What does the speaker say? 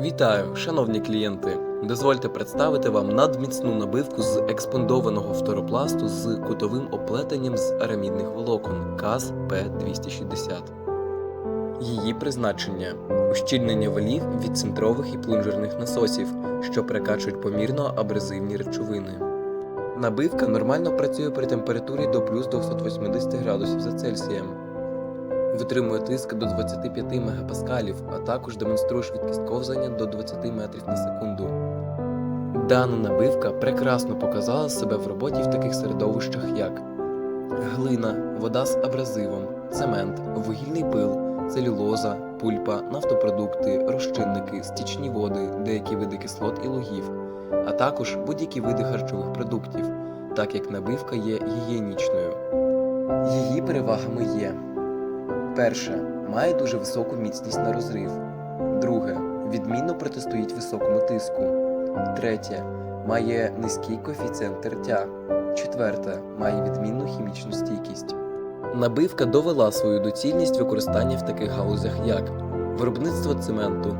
Вітаю, шановні клієнти! Дозвольте представити вам надміцну набивку з експондованого фторопласту з кутовим оплетенням з арамідних волокон КАЗ П260. Її призначення ущільнення валів від центрових і плунжерних насосів, що перекачують помірно абразивні речовини. Набивка нормально працює при температурі до плюс 280 градусів за Цельсієм. Витримує тиск до 25 мегапаскалів, а також демонструє швидкість ковзання до 20 метрів на секунду. Дана набивка прекрасно показала себе в роботі в таких середовищах, як глина, вода з абразивом, цемент, вугільний пил, целюлоза, пульпа, нафтопродукти, розчинники, стічні води, деякі види кислот і лугів, а також будь-які види харчових продуктів, так як набивка є гігієнічною. Її перевагами є. Перше. Має дуже високу міцність на розрив. Друге. Відмінно протистоїть високому тиску. Третє. Має низький коефіцієнт тертя. Четверте. Має відмінну хімічну стійкість. Набивка довела свою доцільність використання в таких галузях, як виробництво цементу,